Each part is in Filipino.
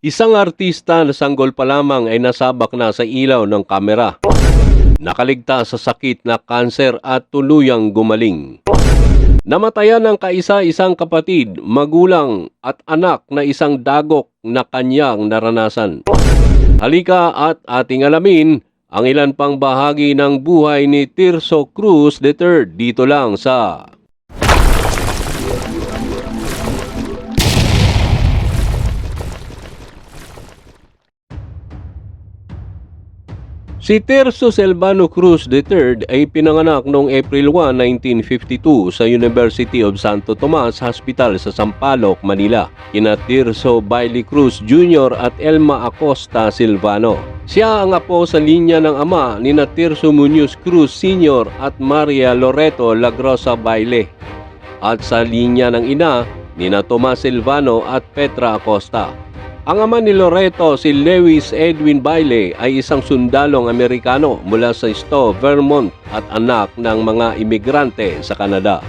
Isang artista na sanggol pa lamang ay nasabak na sa ilaw ng kamera. Nakaligtas sa sakit na kanser at tuluyang gumaling. Namatayan ng kaisa-isang kapatid, magulang at anak na isang dagok na kanyang naranasan. Halika at ating alamin ang ilan pang bahagi ng buhay ni Tirso Cruz III dito lang sa Si Tirso Selvano Cruz III ay pinanganak noong April 1, 1952 sa University of Santo Tomas Hospital sa Sampaloc, Manila. Kina Tirso Bailey Cruz Jr. at Elma Acosta Silvano. Siya ang apo sa linya ng ama ni Tirso Munoz Cruz Sr. at Maria Loreto Lagrosa Baile. At sa linya ng ina ni Tomas Silvano at Petra Acosta. Ang ama ni Loreto, si Lewis Edwin Bailey, ay isang sundalong Amerikano mula sa Stowe, Vermont at anak ng mga imigrante sa Canada.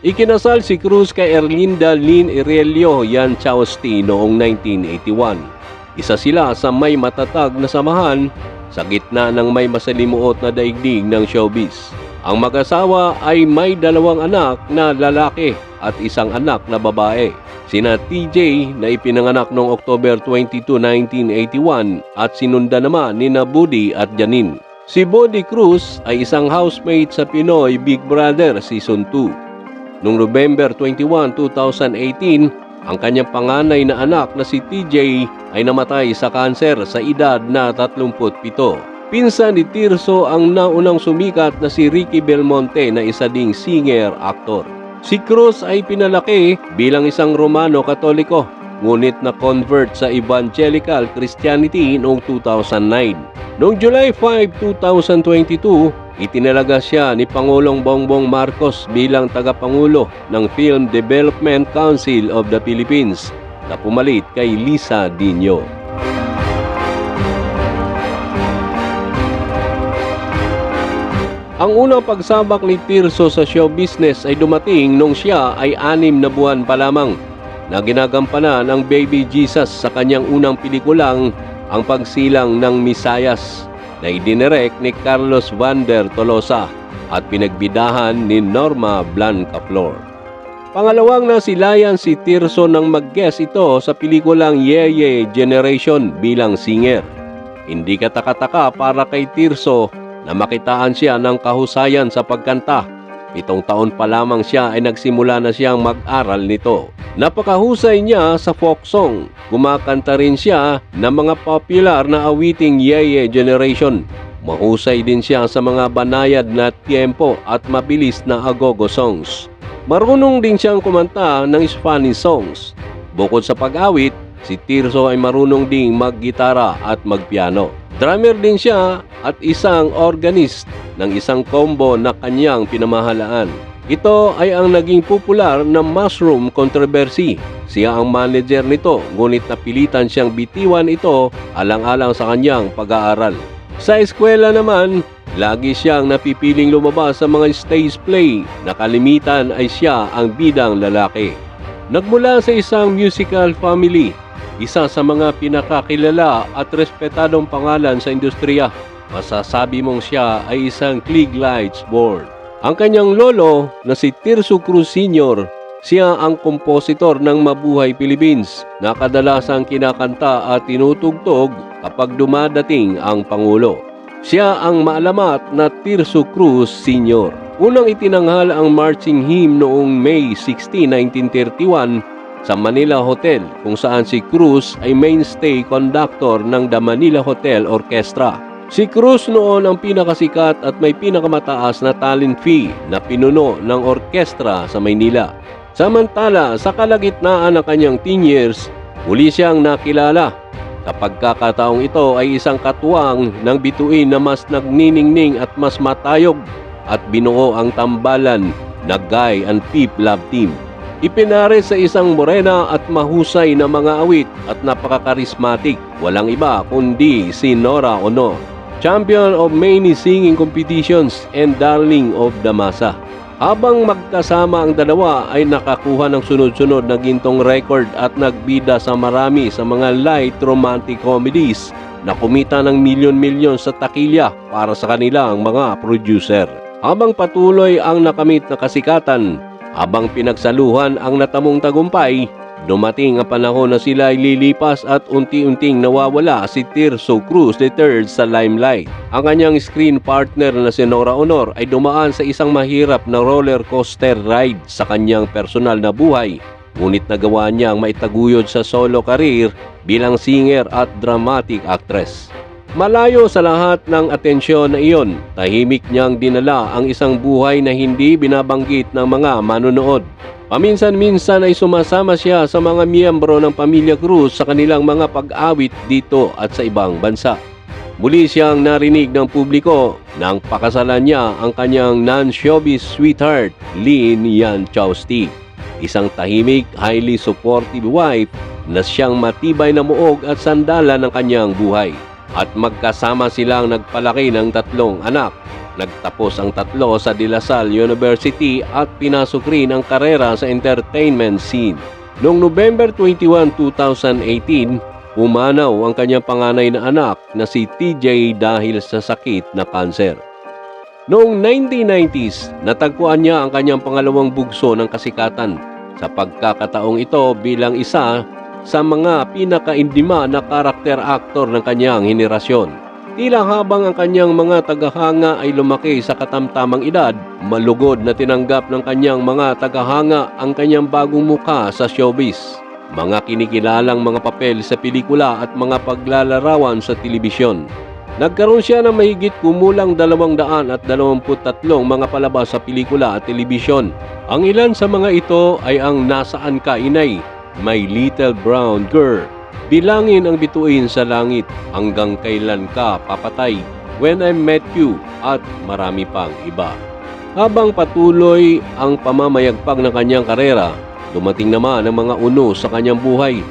Ikinasal si Cruz kay Erlinda Lynn Irelio Yan Chausti noong 1981. Isa sila sa may matatag na samahan sa gitna ng may masalimuot na daigdig ng showbiz. Ang mag-asawa ay may dalawang anak na lalaki at isang anak na babae. Sina TJ na ipinanganak noong October 22, 1981 at sinunda naman ni na Buddy at Janine. Si Buddy Cruz ay isang housemate sa Pinoy Big Brother Season 2. Noong November 21, 2018, ang kanyang panganay na anak na si TJ ay namatay sa kanser sa edad na 37. Pinsan ni Tirso ang naunang sumikat na si Ricky Belmonte na isa ding singer-aktor. Si Cruz ay pinalaki bilang isang Romano Katoliko, ngunit na convert sa Evangelical Christianity noong 2009. Noong July 5, 2022, itinalaga siya ni Pangulong Bongbong Marcos bilang tagapangulo ng Film Development Council of the Philippines na pumalit kay Lisa Dino. Ang unang pagsabak ni Tirso sa show business ay dumating nung siya ay anim na buwan pa lamang na ginagampanan ng Baby Jesus sa kanyang unang pelikulang Ang Pagsilang ng Misayas na idinirect ni Carlos Vander Tolosa at pinagbidahan ni Norma Blancaflor. Pangalawang nasilayan si Tirso nang mag-guest ito sa pelikulang Yeye Generation bilang singer. Hindi katakataka para kay Tirso na makitaan siya ng kahusayan sa pagkanta. Pitong taon pa lamang siya ay nagsimula na siyang mag-aral nito. Napakahusay niya sa folk song. Kumakanta rin siya ng mga popular na awiting Yeye Generation. Mahusay din siya sa mga banayad na tiempo at mabilis na agogo songs. Marunong din siyang kumanta ng Spanish songs. Bukod sa pag-awit, si Tirso ay marunong ding maggitara at magpiano. Drummer din siya at isang organist ng isang combo na kanyang pinamahalaan. Ito ay ang naging popular na mushroom controversy. Siya ang manager nito ngunit napilitan siyang bitiwan ito alang-alang sa kanyang pag-aaral. Sa eskwela naman, lagi siyang napipiling lumabas sa mga stage play na kalimitan ay siya ang bidang lalaki. Nagmula sa isang musical family, isa sa mga pinakakilala at respetadong pangalan sa industriya. Masasabi mong siya ay isang Klieg Lights board. Ang kanyang lolo na si Tirso Cruz Sr. Siya ang kompositor ng Mabuhay Philippines na kadalasang kinakanta at tinutugtog kapag dumadating ang Pangulo. Siya ang maalamat na Tirso Cruz Sr. Unang itinanghal ang marching hymn noong May 16, 1931 sa Manila Hotel kung saan si Cruz ay mainstay conductor ng The Manila Hotel Orchestra. Si Cruz noon ang pinakasikat at may pinakamataas na talent fee na pinuno ng orkestra sa Maynila. Samantala, sa kalagitnaan ng kanyang 10 years, muli siyang nakilala. Sa pagkakataong ito ay isang katuwang ng bituin na mas nagniningning at mas matayog at binuo ang tambalan na Guy and Peep Love Team. Ipinare sa isang morena at mahusay na mga awit at napakakarismatic. Walang iba kundi si Nora Ono, champion of many singing competitions and darling of the masa. Habang magkasama ang dalawa ay nakakuha ng sunod-sunod na gintong record at nagbida sa marami sa mga light romantic comedies na kumita ng milyon-milyon sa takilya para sa kanilang mga producer. Habang patuloy ang nakamit na kasikatan, habang pinagsaluhan ang natamong tagumpay, dumating ang panahon na sila ay lilipas at unti-unting nawawala si Tirso Cruz III sa limelight. Ang kanyang screen partner na si Nora Honor ay dumaan sa isang mahirap na roller coaster ride sa kanyang personal na buhay. Ngunit nagawa niyang maitaguyod sa solo career bilang singer at dramatic actress. Malayo sa lahat ng atensyon na iyon, tahimik niyang dinala ang isang buhay na hindi binabanggit ng mga manonood. Paminsan-minsan ay sumasama siya sa mga miyembro ng pamilya Cruz sa kanilang mga pag-awit dito at sa ibang bansa. Muli siyang narinig ng publiko nang pakasalan niya ang kanyang non-showbiz sweetheart, Lin Yan Chausti. Isang tahimik, highly supportive wife na siyang matibay na muog at sandala ng kanyang buhay. At magkasama silang nagpalaki ng tatlong anak. Nagtapos ang tatlo sa De La Salle University at pinasok rin ang karera sa entertainment scene. Noong November 21, 2018, umanaw ang kanyang panganay na anak na si TJ dahil sa sakit na kanser. Noong 1990s, natagpuan niya ang kanyang pangalawang bugso ng kasikatan sa pagkakataong ito bilang isa sa mga pinakaindima na karakter actor ng kanyang henerasyon. Tila habang ang kanyang mga tagahanga ay lumaki sa katamtamang edad, malugod na tinanggap ng kanyang mga tagahanga ang kanyang bagong mukha sa showbiz. Mga kinikilalang mga papel sa pelikula at mga paglalarawan sa telebisyon. Nagkaroon siya ng mahigit kumulang 223 mga palabas sa pelikula at telebisyon. Ang ilan sa mga ito ay ang Nasaan Ka Inay, My Little Brown Girl, Bilangin ang bituin sa langit hanggang kailan ka papatay, When I Met You at marami pang iba. Habang patuloy ang pamamayagpag ng kanyang karera, dumating naman ang mga uno sa kanyang buhay.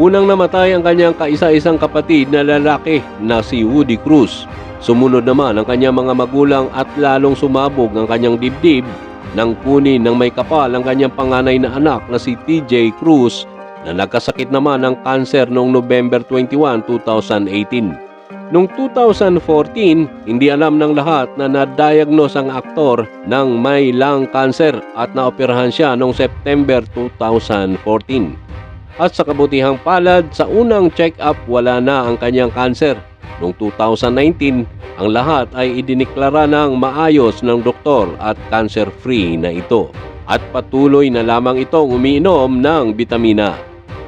Unang namatay ang kanyang kaisa-isang kapatid na lalaki na si Woody Cruz. Sumunod naman ang kanyang mga magulang at lalong sumabog ang kanyang dibdib nang kunin ng may kapal ang kanyang panganay na anak na si TJ Cruz na nagkasakit naman ng kanser noong November 21, 2018. Noong 2014, hindi alam ng lahat na na-diagnose ang aktor ng may lung cancer at naoperahan siya noong September 2014. At sa kabutihang palad, sa unang check-up wala na ang kanyang cancer. Noong 2019, ang lahat ay idiniklara ng maayos ng doktor at cancer-free na ito. At patuloy na lamang itong umiinom ng bitamina.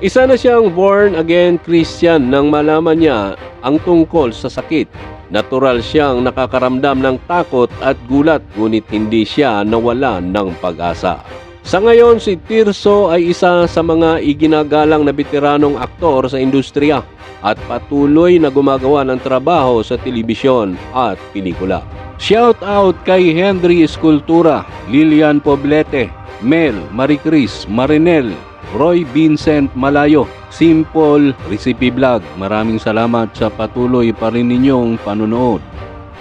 Isa na siyang born-again Christian nang malaman niya ang tungkol sa sakit. Natural siyang nakakaramdam ng takot at gulat ngunit hindi siya nawalan ng pag-asa. Sa ngayon, si Tirso ay isa sa mga iginagalang na veteranong aktor sa industriya at patuloy na gumagawa ng trabaho sa telebisyon at pelikula. Shout out kay Henry Escultura, Lilian Poblete, Mel, Maricris, Marinel, Roy Vincent Malayo, Simple Recipe Vlog. Maraming salamat sa patuloy pa rin ninyong panonood.